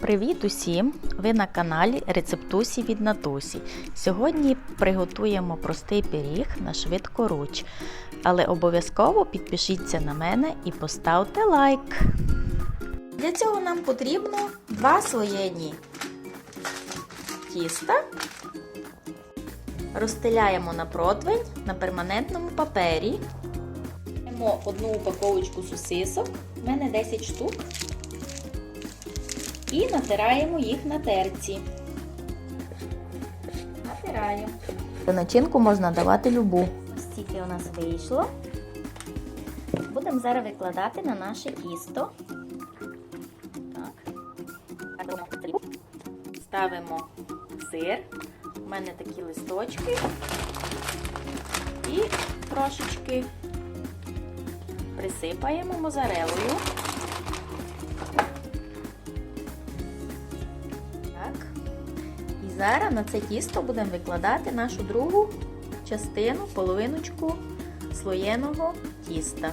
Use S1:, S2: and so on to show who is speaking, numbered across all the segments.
S1: Привіт усім! Ви на каналі Рецептусі від Натусі. Сьогодні приготуємо простий пиріг на швидкоруч. Але обов'язково підпишіться на мене і поставте лайк. Для цього нам потрібно два слоєні тіста. Розстеляємо на противень на перманентному папері. Одну упаковочку сосисок, в мене 10 штук. І натираємо їх на терці. Натираємо. Начинку можна давати любу. Ось стільки у нас вийшло. Будемо зараз викладати на наше тісто. Так. Ставимо сир. У мене такі листочки. І трошечки присипаємо мозарелою. Зараз на це тісто будемо викладати нашу другу частину, половиночку слоєного тіста.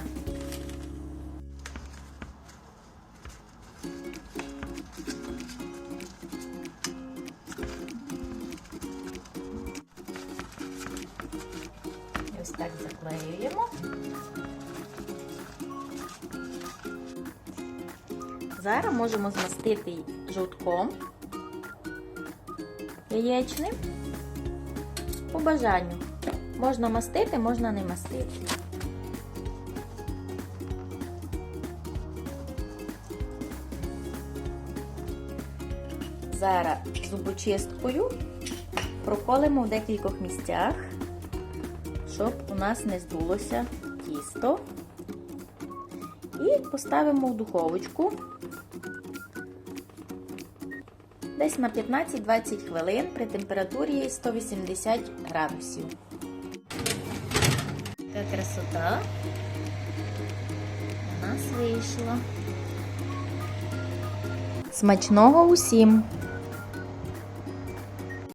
S1: Ось так заклеюємо. Зараз можемо змастити жовтком яєчним по бажанню. Можна мастити, можна не мастити. Зараз зубочисткою проколимо в декількох місцях, щоб у нас не здулося тісто. І поставимо в духовочку десь на 15-20 хвилин при температурі 180 градусів. Така красота у нас вийшла. Смачного усім!